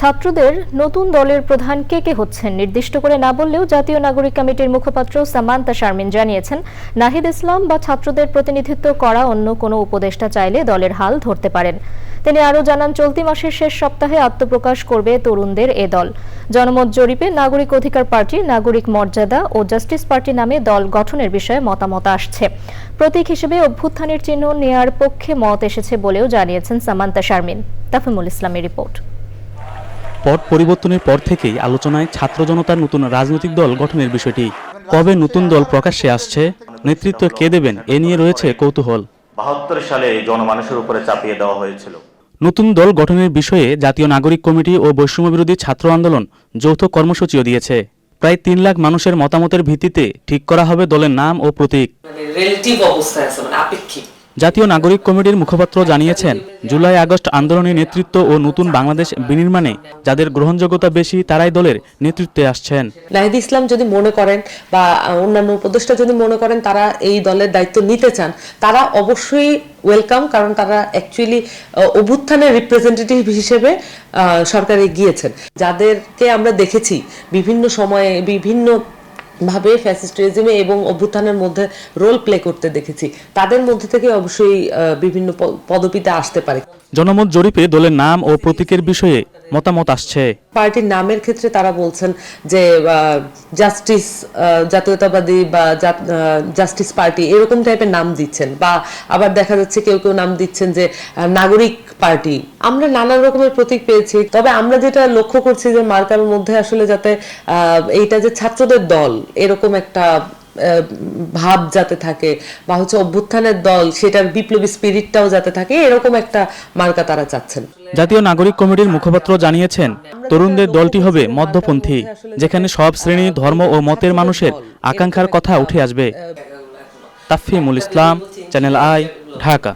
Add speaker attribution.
Speaker 1: ছাত্রদের নতুন দলের প্রধান কে কে হচ্ছেন নির্দিষ্ট করে না বললেও জাতীয় নাগরিক কমিটির মুখপাত্র সামান্তা শারমিন জানিয়েছেন, নাহিদ ইসলাম বা ছাত্রদের প্রতিনিধিত্ব করা অন্য কোনো উপদেষ্টা চাইলে দলের হাল ধরতে পারেন। তিনি আরও জানান, চলতি মাসের শেষ সপ্তাহে আত্মপ্রকাশ করবে তরুণদের এ দল। জনমত জরিপে নাগরিক অধিকার পার্টি, নাগরিক মর্যাদা ও জাস্টিস পার্টি নামে দল গঠনের বিষয়ে মতামত আসছে। প্রতীক হিসেবে অভ্যুত্থানের চিহ্ন নেয়ার পক্ষে মত এসেছে বলেও জানিয়েছেন সামান্তা শারমিন। তাফিমুল ইসলামের রিপোর্ট।
Speaker 2: পট পরিবর্তনের পর থেকেই আলোচনায় ছাত্র জনতার নতুন রাজনৈতিক দল গঠনের বিষয়টি। কবে নতুন দল প্রকাশ্যে আসছে? নেতৃত্ব কে দেবেন? এ নিয়ে রয়েছে কৌতূহল।
Speaker 3: বাহাত্তর সালে এই জনমানুষের উপরে চাপিয়ে দেওয়া হয়েছিল।
Speaker 2: নতুন দল গঠনের বিষয়ে জাতীয় নাগরিক কমিটি ও বৈষম্য বিরোধী ছাত্র আন্দোলন যৌথ কর্মসূচিও দিয়েছে। প্রায় তিন লাখ মানুষের মতামতের ভিত্তিতে ঠিক করা হবে দলের নাম ও প্রতীক।
Speaker 4: রিলেটিভ অবস্থায় আছে মানে আপেক্ষিক।
Speaker 2: জাতীয় নাগরিক কমিটির মুখপাত্র জানিয়েছেন, জুলাই আগস্ট আন্দোলনের নেতৃত্ব ও নতুন বাংলাদেশ বিনির্মাণে যাদের গ্রহণযোগ্যতা বেশি, তারাই দলের নেতৃত্বে আসছেন।
Speaker 4: নাহিদ ইসলাম যদি মনে করেন বা অন্যান্য উপদেষ্টা যদি মনে করেন তারা এই দলের দায়িত্ব নিতে চান, তারা অবশ্যই ওয়েলকাম কারণ তারা অ্যাকচুয়ালি অভ্যুত্থানের রিপ্রেজেন্টেটিভ হিসেবে সরকারে গিয়েছেন। যাদেরকে আমরা দেখেছি বিভিন্ন সময়ে বিভিন্ন ভাবে ফ্যাসিস্টিজমে এবং অভ্যুত্থানের মধ্যে রোল প্লে করতে দেখেছি। তাদের মধ্যে থেকে অবশ্যই বিভিন্ন প- পদবিতে আসতে পারে।
Speaker 2: জনমত জরিপে দলের নাম ও প্রতীকের বিষয়ে মতামত আসছে।
Speaker 4: পার্টির নামের ক্ষেত্রে তারা বলছেন যে জাস্টিস জাতীয়তাবাদী বা জাস্টিস পার্টি এরকম টাইপের নাম দিচ্ছেন বা আবার দেখা যাচ্ছে কেউ কেউ নাম দিচ্ছেন যে নাগরিক পার্টি। আমরা নানা রকমের প্রতীক পেয়েছি। তবে আমরা যেটা লক্ষ্য করছি যে, মার্কার মধ্যে আসলে যাতে এইটা যে ছাত্রদের দল, এরকম একটা ভাব যাতে থাকে বা হচ্ছে অভ্যুত্থানের দল সেটার বিপ্লবী স্পিরিটটাও যাতে থাকে এরকম একটা মার্কা তারা চাচ্ছেন।
Speaker 2: জাতীয় নাগরিক কমিটির মুখপাত্র জানিয়েছেন তরুণদের দলটি হবে মধ্যপন্থী যেখানে সব শ্রেণি ধর্ম ও মতের মানুষের আকাঙ্ক্ষার কথা উঠে আসবে। Tafimul Islam channel i Dhaka